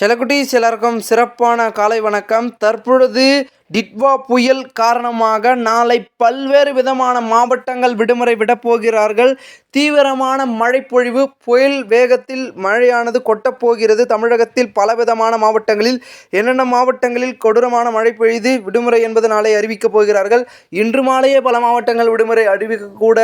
செலக்குட்டீஸ் எல்லாருக்கும் சிறப்பான காலை வணக்கம். தற்பொழுது டிட்வா புயல் காரணமாக நாளை பல்வேறு விதமான மாவட்டங்கள் விடுமுறை விடப் போகிறார்கள். தீவிரமான மழைப்பொழிவு புயல் வேகத்தில் மழையானது கொட்டப் போகிறது. தமிழகத்தில் பலவிதமான மாவட்டங்களில் என்னென்ன மாவட்டங்களில் கொடூரமான மழை பெய்து விடுமுறை என்பது நாளை அறிவிக்கப் போகிறார்கள். இன்று மாலையே பல மாவட்டங்கள் விடுமுறை அறிவிக்கக்கூட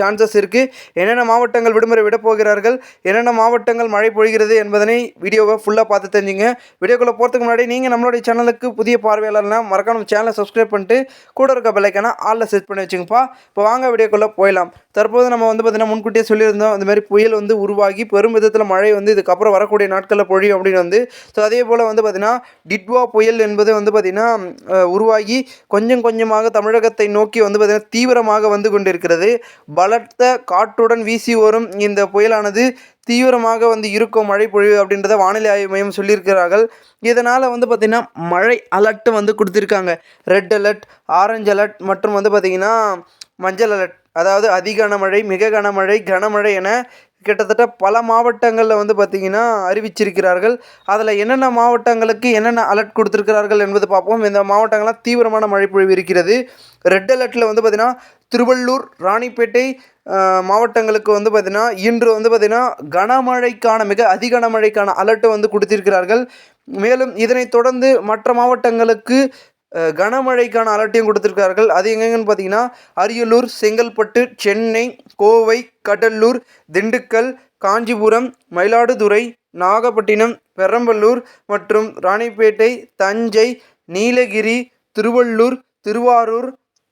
சான்சஸ் இருக்குது என்னென்ன மாவட்டங்கள் விடுமுறை விடப் போகிறார்கள் என்னென்ன மாவட்டங்கள் மழை பொழிகிறது என்பதனை வீடியோவை ஃபுல்லாக பார்த்து தெரிஞ்சுங்க. வீடியோக்குள்ளே போகிறதுக்கு முன்னாடி நீங்கள் நம்மளுடைய சேனலுக்கு புதிய பார்வையாளர்னா மறக்காம நம்ம சேனலை சப்ஸ்கிரைப் பண்ணிட்டு கூட இருக்க பிள்ளைக்கான ஆளில் செட் பண்ணி வச்சுங்கப்பா. இப்போ வாங்க வீடியோக்குள்ளே போயிடலாம். தற்போது நம்ம வந்து பார்த்திங்கன்னா முன்கூட்டியே சொல்லியிருந்தோம் இந்த மாதிரி புயல் வந்து உருவாகி பெரும் விதத்தில் மழை வந்து இதுக்கப்புறம் வரக்கூடிய நாட்களில் பொழியும் அப்படின்னு வந்து. ஸோ அதே போல் வந்து பார்த்திங்கன்னா டிட்வா புயல் என்பது வந்து பார்த்திங்கன்னா உருவாகி கொஞ்சம் கொஞ்சமாக தமிழகத்தை நோக்கி வந்து பார்த்திங்கன்னா தீவிரமாக வந்து கொண்டிருக்கிறது. பலத்த காற்றுடன் வீசி வரும் இந்த புயலானது தீவிரமாக வந்து இருக்கும் மழை பொழிவு அப்படின்றத வானிலை ஆய்வு மையம் சொல்லியிருக்கிறார்கள். இதனால் வந்து பார்த்திங்கன்னா மழை அலர்ட்டு வந்து கொடுத்துருக்காங்க. ரெட் அலர்ட் ஆரஞ்சு அலர்ட் மற்றும் வந்து பார்த்திங்கன்னா மஞ்சள் அலர்ட் அதாவது அதி கனமழை மிக கனமழை கனமழை என கிட்டத்தட்ட பல மாவட்டங்களில் வந்து பார்த்திங்கன்னா அறிவிச்சிருக்கிறார்கள். அதில் என்னென்ன மாவட்டங்களுக்கு என்னென்ன அலர்ட் கொடுத்துருக்கிறார்கள் என்பது பார்ப்போம். இந்த மாவட்டங்கள்லாம் தீவிரமான மழை பொழிவு இருக்கிறது. ரெட் அலர்ட்டில் வந்து பார்த்திங்கன்னா திருவள்ளூர் ராணிப்பேட்டை மாவட்டங்களுக்கு வந்து பார்த்திங்கன்னா இன்று வந்து பார்த்திங்கன்னா கனமழைக்கான மிக அதி கனமழைக்கான அலர்ட்டை வந்து கொடுத்திருக்கிறார்கள். மேலும் இதனைத் தொடர்ந்து மற்ற மாவட்டங்களுக்கு கனமழைக்கான அலர்ட்டையும் கொடுத்துருக்கார்கள் அது எங்கெங்கன்னு பார்த்தீங்கன்னா அரியலூர் செங்கல்பட்டு சென்னை கோவை கடலூர் திண்டுக்கல் காஞ்சிபுரம் மயிலாடுதுறை நாகப்பட்டினம் பெரம்பலூர் மற்றும் ராணிப்பேட்டை தஞ்சை நீலகிரி திருவள்ளூர் திருவாரூர்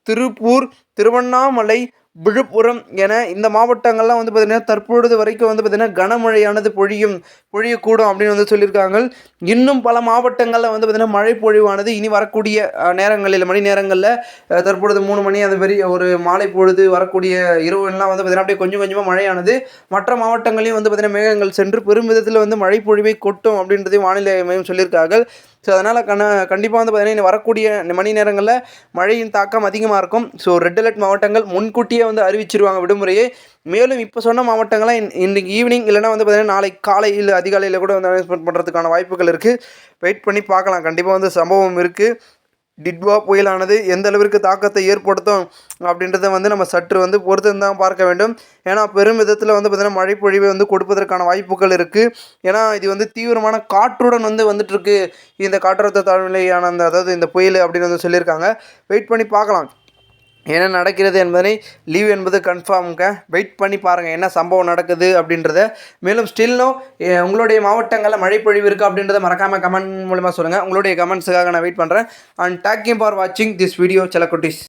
திருப்பூர் திருவண்ணாமலை விழுப்புரம் என இந்த மாவட்டங்கள்லாம் வந்து பார்த்திங்கன்னா தற்பொழுது வரைக்கும் வந்து பார்த்திங்கன்னா கனமழையானது பொழியும் பொழியக்கூடும் அப்படின்னு வந்து சொல்லியிருக்காங்க. இன்னும் பல மாவட்டங்களில் வந்து பார்த்திங்கன்னா மழை பொழிவானது இனி வரக்கூடிய நேரங்களில் மணி நேரங்களில் தற்பொழுது மூணு மணி அந்த மாதிரி ஒரு மாலை பொழுது வரக்கூடிய இரவுலாம் வந்து பார்த்திங்கன்னா அப்படியே கொஞ்சம் கொஞ்சமாக மழையானது. மற்ற மாவட்டங்களையும் வந்து பார்த்திங்கன்னா மேகங்கள் சென்று பெரும் விதத்தில் வந்து மழை பொழிவை கொட்டும் அப்படின்றதையும் வானிலை மையம் சொல்லியிருக்கார்கள் ஸோ அதனால் கண கண்டிப்பாக வந்து பார்த்திங்கன்னா இனி வரக்கூடிய மணி நேரங்களில் மழையின் தாக்கம் அதிகமாக இருக்கும். ஸோ ரெட் அலர்ட் மாவட்டங்கள் முன்கூட்டியே வந்து அறிவிச்சிருவாங்க விடுமுறையை. மேலும் இப்போ சொன்ன மாவட்டங்கள்லாம் இன் இன்றைக்கி ஈவினிங் இல்லைனா வந்து பார்த்திங்கன்னா நாளை காலையில் அதிகாலையில் கூட வந்து அனௌன்ஸ்மெண்ட் பண்ணுறதுக்கான வாய்ப்புகள் இருக்குது வெயிட் பண்ணி பார்க்கலாம். கண்டிப்பாக வந்து சம்பவம் இருக்குது டிட்வா புயலானது எந்த அளவிற்கு தாக்கத்தை ஏற்படுத்தும் அப்படின்றத வந்து நம்ம சற்று வந்து பொறுத்து தான் பார்க்க வேண்டும். ஏன்னா பெரும் விதத்தில் வந்து பார்த்திங்கன்னா மழைப்பொழிவை வந்து கொடுப்பதற்கான வாய்ப்புகள் இருக்குது ஏன்னா இது வந்து தீவிரமான காற்றுடன் வந்து வந்துட்டுருக்கு. இந்த காற்றழுத்த தாழ்நிலையான அந்த அதாவது இந்த புயல் அப்படின்னு வந்து சொல்லியிருக்காங்க. வெயிட் பண்ணி பார்க்கலாம். என்ன நடக்கிறது என்பதனை லீவ் என்பது கன்ஃபார்முங்க. வெயிட் பண்ணி பாருங்கள் என்ன சம்பவம் நடக்குது அப்படின்றத. மேலும் ஸ்டில்லும் உங்களுடைய மாவட்டங்களில் மழை பொழிவு இருக்குது அப்படின்றத மறக்காமல் கமெண்ட் மூலமாக சொல்லுங்கள் உங்களுடைய கமெண்ட்ஸுக்காக நான் வெயிட் பண்ணுறேன் அண்ட் தேங்க்யூ ஃபார் வாட்சிங் திஸ் வீடியோ செலக்குட்டிஸ்